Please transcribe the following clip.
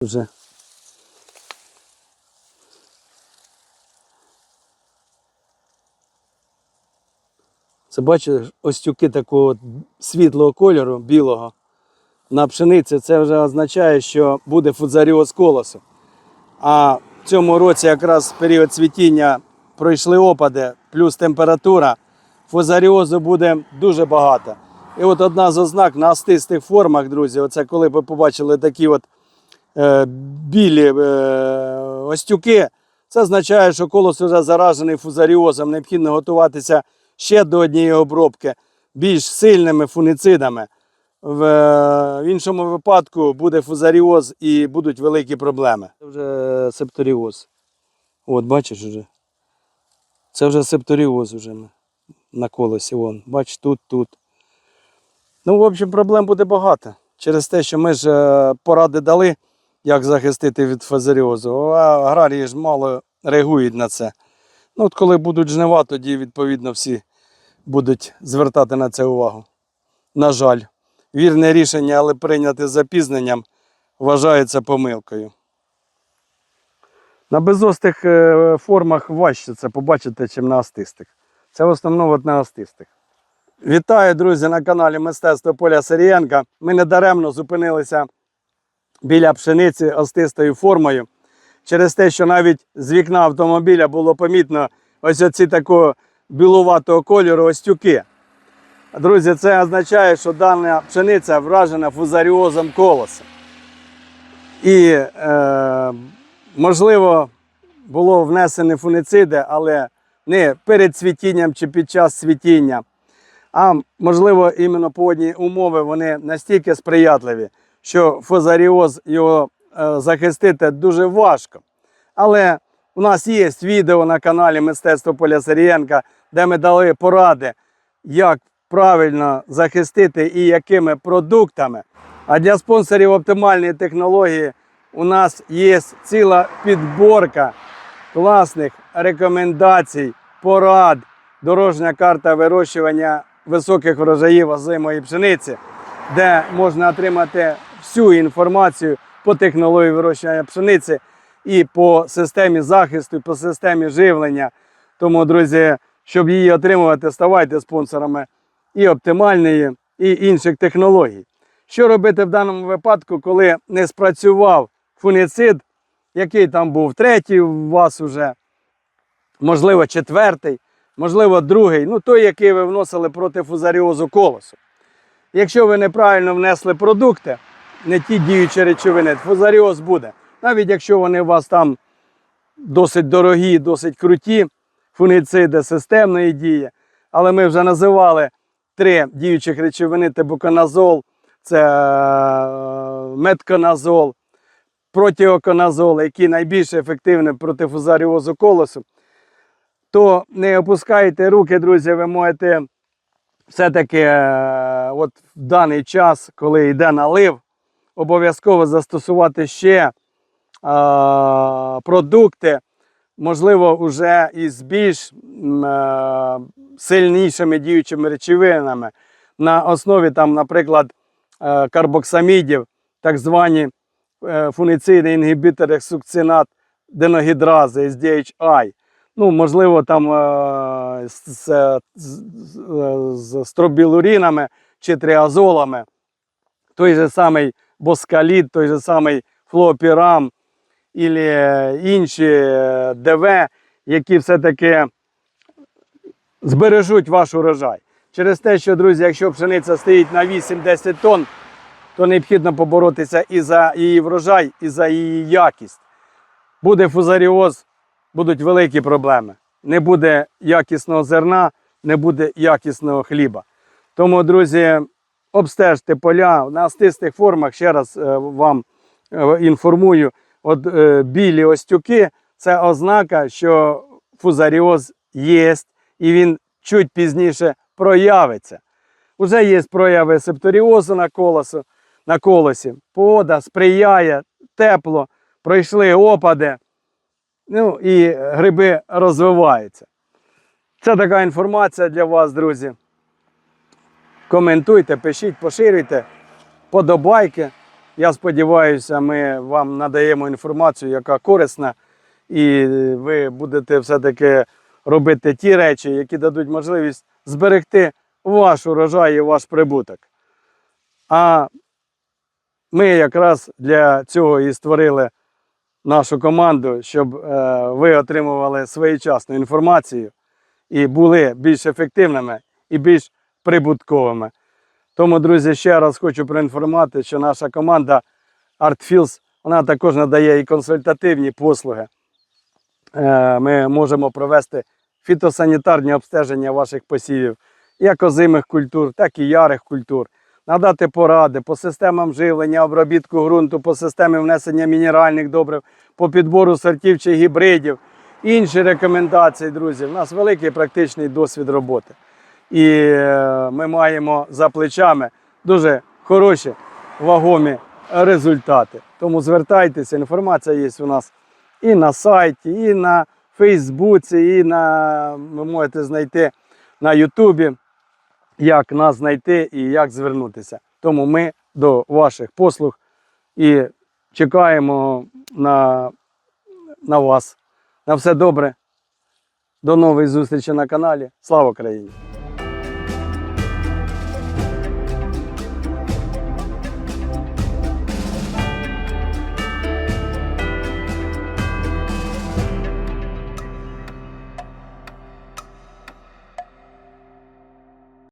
вже. Це бачиш, остюки такого світлого кольору, білого на пшениці, це вже означає, що буде фузаріоз колосу. А в цьому році якраз період цвітіння пройшли опади, плюс температура, фузаріозу буде дуже багато. І от одна з ознак на астистих формах, друзі, оце коли ви побачили такі от білі е, остюки, це означає, що колос вже заражений фузаріозом. Необхідно готуватися ще до однієї обробки більш сильними фуніцидами. В, е, в іншому випадку буде фузаріоз і будуть великі проблеми. Це вже септоріоз. От, бачиш вже. Це вже септоріоз вже на- колесі. Вон. Бач, тут, тут. Ну, в общем, проблем буде багато. Через те, що ми ж е, поради дали, як захистити від фазаріозу, а аграрії ж мало реагують на це. Ну, от коли будуть жнива, тоді, відповідно, всі будуть звертати на це увагу. На жаль, вірне рішення, але прийняте з запізненням, вважається помилкою. На безостих е, формах важче це побачити, чим на астистих. Це в основному от на астистих. Вітаю, друзі, на каналі Мистецтво Поля Сирієнка. Ми недаремно зупинилися біля пшениці остистою формою. Через те, що навіть з вікна автомобіля було помітно ось оці такого білуватого кольору остюки. Друзі, це означає, що дана пшениця вражена фузаріозом колоса. І, е, можливо, було внесені фунициди, але не перед цвітінням чи під час цвітіння. А можливо, іменно погодні умови вони настільки сприятливі, що фузаріоз його е, захистити дуже важко. Але у нас є відео на каналі Мистецтво Поля Сарієнка, де ми дали поради, як правильно захистити і якими продуктами. А для спонсорів оптимальної технології у нас є ціла підборка класних рекомендацій, порад, дорожня карта вирощування високих врожаїв озимої пшениці, де можна отримати всю інформацію по технології вирощування пшениці і по системі захисту, і по системі живлення. Тому, друзі, щоб її отримувати, ставайте спонсорами і оптимальної, і інших технологій. Що робити в даному випадку, коли не спрацював фуніцид, який там був третій у вас уже, можливо, четвертий, можливо, другий, ну той, який ви вносили проти фузаріозу колосу. Якщо ви неправильно внесли продукти, не ті діючі речовини, фузаріоз буде. Навіть якщо вони у вас там досить дорогі, досить круті, фуніциди системної дії. Але ми вже називали три діючих речовини: це е, метконазол, протіоконазол, які найбільш ефективні проти фузаріозу колосу. То не опускайте руки, друзі, ви можете все-таки е, от в даний час, коли йде налив, обов'язково застосувати ще а, продукти, можливо, вже із більш м, е, сильнішими діючими речовинами на основі, там, наприклад, е, карбоксамідів, так звані е, фуніциди, інгібітори сукцинат деногідрази SDHI. Ну, можливо, там е, з, з, з, з стробілурінами чи триазолами. Той же самий боскаліт, той же самий флопірам і інші е, ДВ, які все-таки збережуть ваш урожай. Через те, що, друзі, якщо пшениця стоїть на 8-10 тонн, то необхідно поборотися і за її врожай, і за її якість. Буде фузаріоз, будуть великі проблеми. Не буде якісного зерна, не буде якісного хліба. Тому, друзі, обстежте поля на астистих формах. Ще раз е, вам е, інформую. От е, білі остюки це ознака, що фузаріоз є, і він чуть пізніше проявиться. Уже є прояви септоріозу на колосу, на колосі. Погода сприяє, тепло, пройшли опади. Ну і гриби розвиваються. Це така інформація для вас, друзі. Коментуйте, пишіть, поширюйте, подобайки. Я сподіваюся, ми вам надаємо інформацію, яка корисна, і ви будете все-таки робити ті речі, які дадуть можливість зберегти ваш урожай і ваш прибуток. А ми якраз для цього і створили нашу команду, щоб е, ви отримували своєчасну інформацію і були більш ефективними і більш прибутковими. Тому, друзі, ще раз хочу проінформувати, що наша команда ArtFields, вона також надає і консультативні послуги. Е, Ми можемо провести фітосанітарні обстеження ваших посівів, як озимих культур, так і ярих культур, надати поради по системам живлення, обробітку ґрунту, по системі внесення мінеральних добрив, по підбору сортів чи гібридів, інші рекомендації, друзі. У нас великий практичний досвід роботи. І е, ми маємо за плечами дуже хороші, вагомі результати. Тому звертайтеся, інформація є у нас і на сайті, і на Фейсбуці, і на ви можете знайти на Ютубі, як нас знайти і як звернутися. Тому ми до ваших послуг і чекаємо на, на вас. На все добре. До нової зустрічі на каналі. Слава Україні!